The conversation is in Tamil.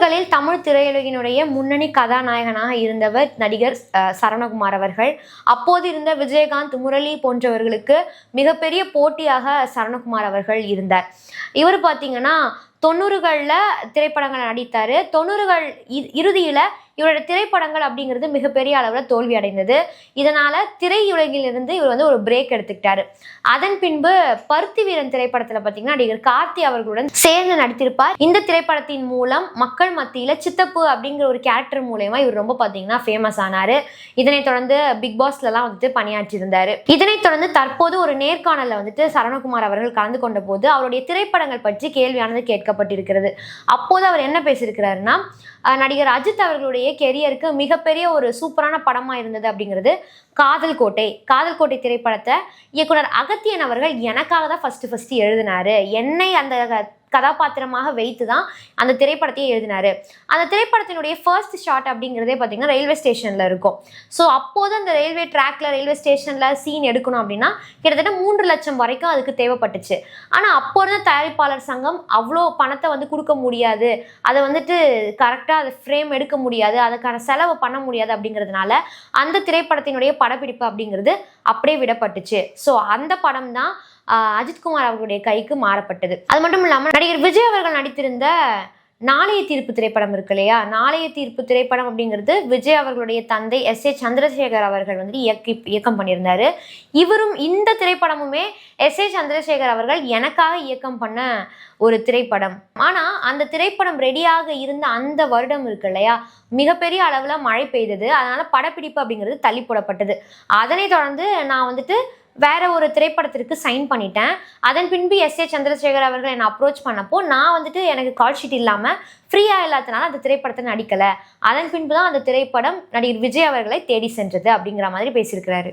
தொண்ணூறுகளில் தமிழ் திரையுலகினுடைய முன்னணி கதாநாயகனாக இருந்தவர் நடிகர் அஹ், அவர்கள். அப்போது இருந்த விஜயகாந்த் முரளி போன்றவர்களுக்கு மிகப்பெரிய போட்டியாக சரணகுமார் அவர்கள் இருந்தார். இவர் பார்த்தீங்கன்னா தொண்ணூறுகளில் திரைப்படங்கள் நடித்தார். தொண்ணூறுகள் இ- இறுதியில் இவரோட திரைப்படங்கள் அப்படிங்கிறது மிகப்பெரிய அளவில் தோல்வி அடைந்தது. இதனால் திரையுலகிலிருந்து இவர் வந்து ஒரு பிரேக் எடுத்துக்கிட்டாரு. அதன் பின்பு பருத்தி வீரன் திரைப்படத்தில் பார்த்தீங்கன்னா நடிகர் கார்த்தி அவர்களுடன் சேர்ந்து நடித்திருப்பார். இந்த திரைப்படத்தின் மூலம் மக்கள் மத்தியில் சித்தப்பு அப்படிங்கிற ஒரு கேரக்டர் மூலயமா இவர் ரொம்ப பார்த்தீங்கன்னா ஃபேமஸ் ஆனார். இதனைத் தொடர்ந்து பிக் பாஸ்லலாம் வந்துட்டு பணியாற்றியிருந்தார். இதனைத் தொடர்ந்து தற்போது ஒரு நேர்காணலில் வந்துட்டு சரவணகுமார் அவர்கள் கலந்து கொண்ட போது அவருடைய திரைப்படங்கள் பற்றி கேள்வியானது வைக்கப்பட்டிருக்கிறது. அப்போது அவர் என்ன பேசியிருக்கிறாருன்னா நடிகர் அஜித் அவர்களுடைய கெரியருக்கு மிகப்பெரிய ஒரு சூப்பரான படமா இருந்தது அப்படிங்கிறது காதல் கோட்டை காதல் கோட்டை திரைப்படத்தை இயக்குனர் அகத்தியன் அவர்கள் எனக்காக தான் ஃபர்ஸ்ட் ஃபஸ்ட்டு எழுதினாரு. என்னை அந்த கதாபாத்திரமாக வைத்து தான் அந்த திரைப்படத்தையே எழுதினாரு. அந்த திரைப்படத்தினுடைய ஃபர்ஸ்ட் ஷாட் அப்படிங்கிறதே பார்த்தீங்கன்னா ரயில்வே ஸ்டேஷனில் இருக்கும். ஸோ அப்போது அந்த ரயில்வே ட்ராக்ல ரயில்வே ஸ்டேஷனில் சீன் எடுக்கணும் அப்படின்னா கிட்டத்தட்ட மூன்று லட்சம் வரைக்கும் அதுக்கு தேவைப்பட்டுச்சு. ஆனால் அப்போ இருந்த தயாரிப்பாளர் சங்கம் அவ்வளோ பணத்தை வந்து கொடுக்க முடியாது. அதை வந்துட்டு கரெக்டாக அதை ஃப்ரேம் எடுக்க முடியாது. அதுக்கான செலவு பண்ண முடியாது அப்படிங்கிறதுனால அந்த திரைப்படத்தினுடைய படப்பிடிப்பு அப்படிங்கிறது அப்படியே விடப்பட்டுச்சு. ஸோ அந்த படம் தான் அஜித்குமார் அவர்களுடைய கைக்கு மாறப்பட்டது. அது மட்டும் இல்லாமல் நடிகர் விஜய் அவர்கள் நடித்திருந்த நாளைய தீர்ப்பு திரைப்படம் இருக்கு இல்லையா? நாளைய தீர்ப்பு திரைப்படம் அப்படிங்கிறது விஜய் அவர்களுடைய தந்தை எஸ் ஏ சந்திரசேகர் அவர்கள் வந்து இயக்கி இயக்கம் பண்ணியிருந்தாரு. இவரும் இந்த திரைப்படமுமே எஸ் ஏ சந்திரசேகர் அவர்கள் எனக்காக இயக்கம் பண்ண ஒரு திரைப்படம். ஆனால் அந்த திரைப்படம் ரெடியாக இருந்த அந்த வருடம் இருக்கு இல்லையா? மிகப்பெரிய அளவில் மழை பெய்தது. அதனால படப்பிடிப்பு அப்படிங்கிறது தள்ளி போடப்பட்டது. அதனை தொடர்ந்து நான் வந்துட்டு வேற ஒரு திரைப்படத்திற்கு சைன் பண்ணிட்டேன். அதன் பின்பு எஸ் ஏ சந்திரசேகர் அவர்கள் என்னை அப்ரோச் பண்ணப்போ நான் வந்துட்டு எனக்கு கால் ஷீட் இல்லாமல் ஃப்ரீயாக இல்லாதனால அந்த திரைப்படத்தை நடிக்கலை. அதன் பின்பு தான் அந்த திரைப்படம் நடிகர் விஜய் அவர்களை தேடி சென்றது அப்படிங்கிற மாதிரி பேசியிருக்கிறாரு.